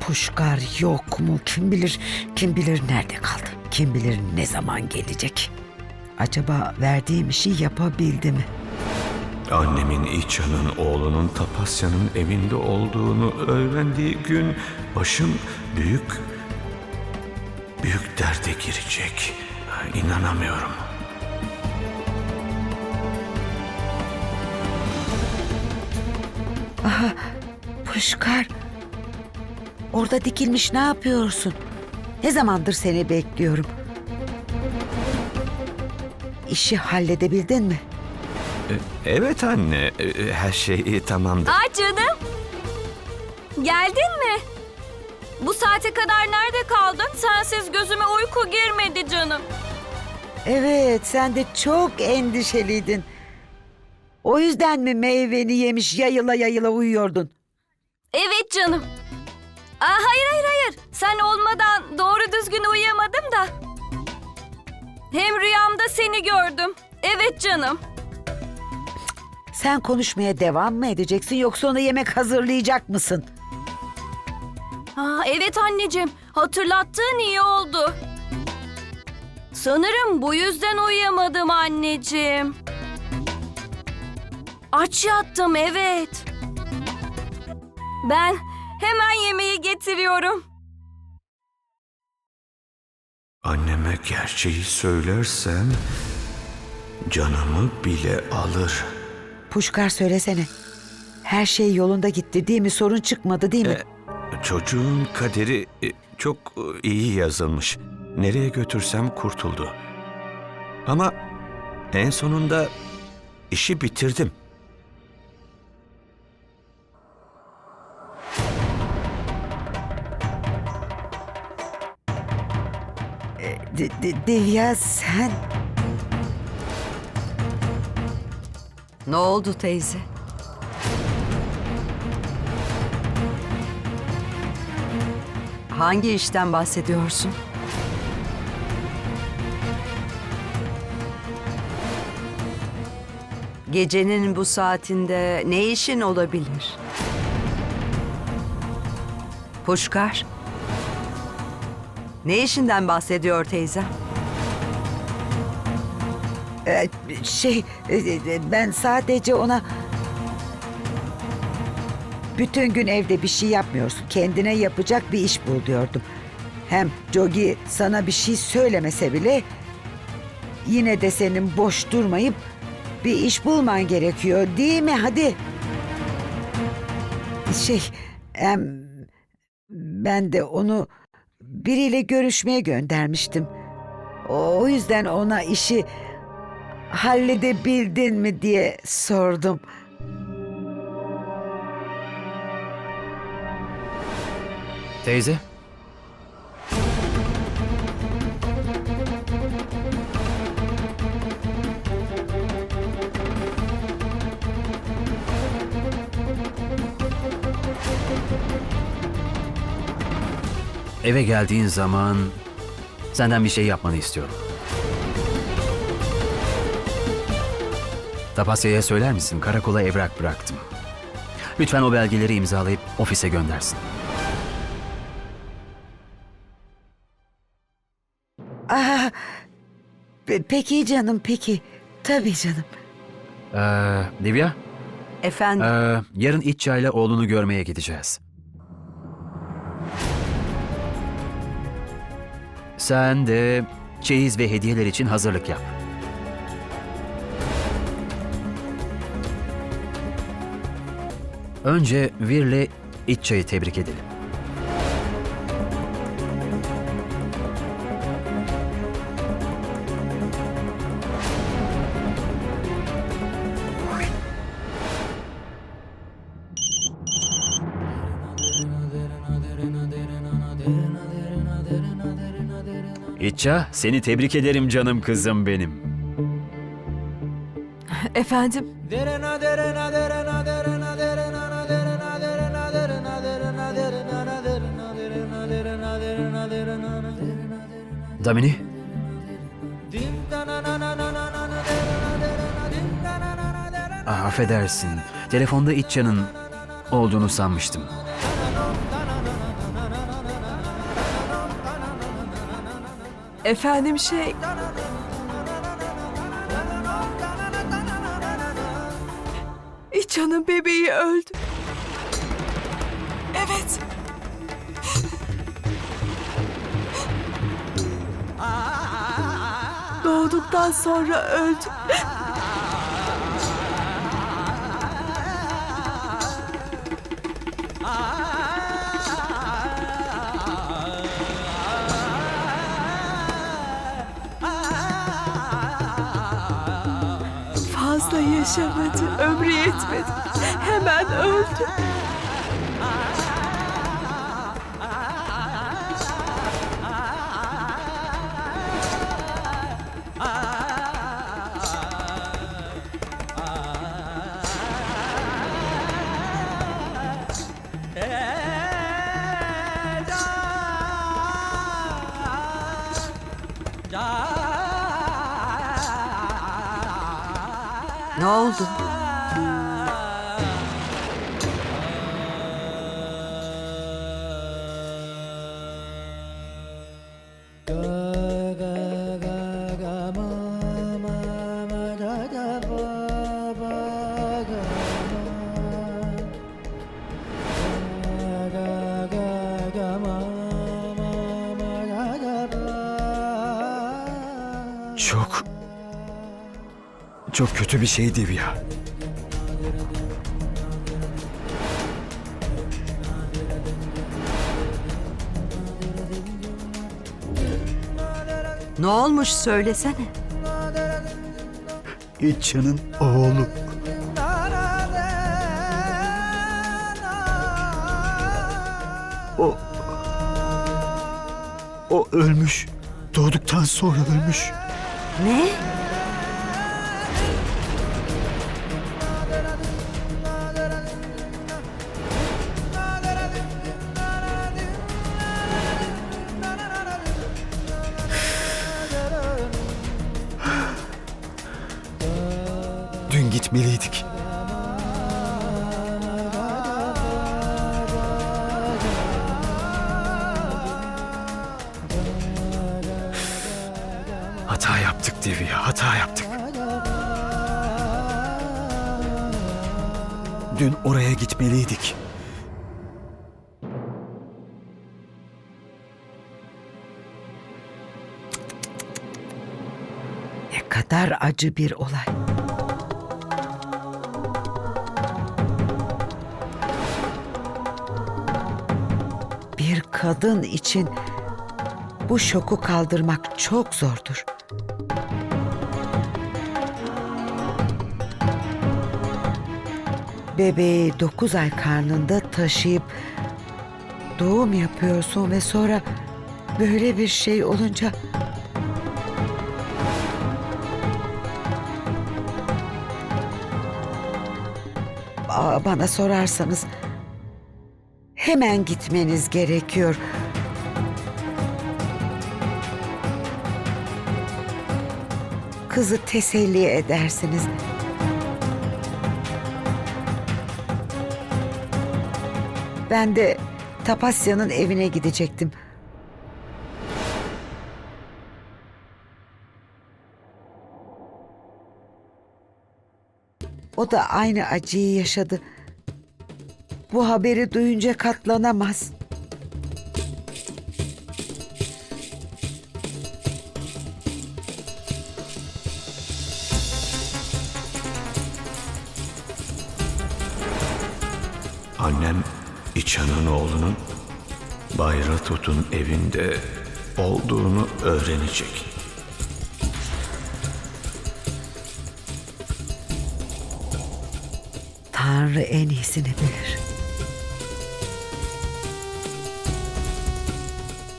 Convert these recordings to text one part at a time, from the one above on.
Puşkar yok mu? Kim bilir, kim bilir nerede kaldı? Kim bilir ne zaman gelecek? Acaba verdiğim işi yapabildi mi? Annemin İçan'ın oğlunun Tapasya'nın evinde olduğunu öğrendiği gün başım büyük büyük derde girecek. İnanamıyorum. Puşkar, orada dikilmiş ne yapıyorsun? Ne zamandır seni bekliyorum. İşi halledebildin mi? Evet anne, e, her şey tamamdır. Aa canım. Geldin mi? Bu saate kadar nerede kaldın? Sensiz gözüme uyku girmedi canım. Evet, sen de çok endişeliydin. O yüzden mi meyveni yemiş yayıla yayıla uyuyordun? Evet canım. Aa, hayır hayır hayır. Sen olmadan doğru düzgün uyuyamadım da. Hem rüyamda seni gördüm. Evet canım. Sen konuşmaya devam mı edeceksin yoksa ona yemek hazırlayacak mısın? Aa, evet anneciğim. Hatırlattığın iyi oldu. Sanırım bu yüzden uyuyamadım anneciğim. Aç yattım evet. Ben hemen yemeği getiriyorum. Anneme gerçeği söylersem canımı bile alır. Puşkar söylesene. Her şey yolunda gitti değil mi? Sorun çıkmadı değil mi? Çocuğun kaderi e, çok e, iyi yazılmış. Nereye götürsem kurtuldu. Ama en sonunda işi bitirdim. D- D- Divya sen... Ne oldu teyze? Hangi işten bahsediyorsun? Gecenin bu saatinde ne işin olabilir? Puşkar. Ne işinden bahsediyor teyze? Ee, şey e, e, ben sadece ona bütün gün evde bir şey yapmıyorsun. Kendine yapacak bir iş bul diyordum. Hem Jogi sana bir şey söylemese bile yine de senin boş durmayıp bir iş bulman gerekiyor değil mi? Hadi. Şey hem ben de onu biriyle görüşmeye göndermiştim. O yüzden ona işi halledebildin mi diye sordum. Teyze. Eve geldiğin zaman senden bir şey yapmanı istiyorum. Tapasya'ya söyler misin? Karakola evrak bıraktım. Lütfen o belgeleri imzalayıp ofise göndersin. Aa, pe- peki canım peki. Tabii canım. Ee, Divya, Efendim? ee, yarın İtça ile oğlunu görmeye gideceğiz. Sen de çeyiz ve hediyeler için hazırlık yap. Önce Vir'le İtça'yı tebrik edelim. İtça, seni tebrik ederim canım kızım benim. Efendim? Damini, Ah, affedersin. Telefonda İtça'nın olduğunu sanmıştım. Efendim şey... İçan'ın bebeği öldü. Evet. Doğduktan sonra öldü. Fazla yaşamadı, ömrü yetmedi. Hemen öldü. Ne oldu? Çok... Çok kötü bir şey Divya. Ne olmuş söylesene. İçan'ın oğlu. O... O ölmüş. Doğduktan sonra ölmüş. Ne? Dün gitmeliydik. Hata yaptık Divya, hata yaptık. Dün oraya gitmeliydik. Ne kadar acı bir olay. Kadın için bu şoku kaldırmak çok zordur. Bebeği dokuz ay karnında taşıyıp doğum yapıyorsun ve sonra böyle bir şey olunca bana sorarsanız hemen gitmeniz gerekiyor. Kızı teselli edersiniz. Ben de Tapasya'nın evine gidecektim. O da aynı acıyı yaşadı. Bu haberi duyunca katlanamaz. Annem İçan'ın oğlunun Bayratut'un evinde olduğunu öğrenecek. Tanrı en iyisini bilir.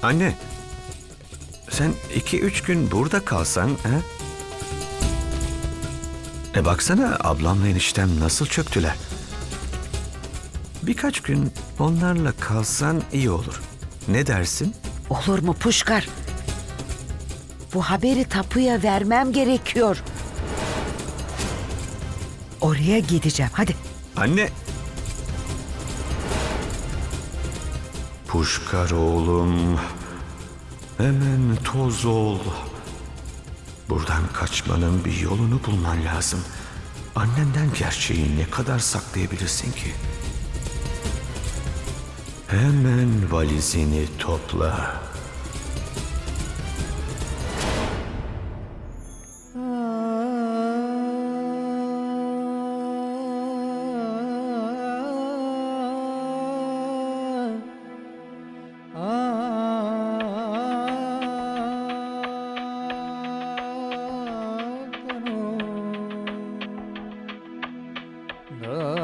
Anne, sen iki üç gün burada kalsan, he? E baksana ablamla eniştem nasıl çöktüler. Birkaç gün onlarla kalsan iyi olur. Ne dersin? Olur mu Puşkar? Bu haberi tapuya vermem gerekiyor. Oraya gideceğim. Hadi. Anne! Puşkar oğlum, Hemen toz ol. Buradan kaçmanın bir yolunu bulman lazım. Annenden gerçeği ne kadar saklayabilirsin ki? Hemen valizini topla. Oh.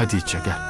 Hadi içe gel.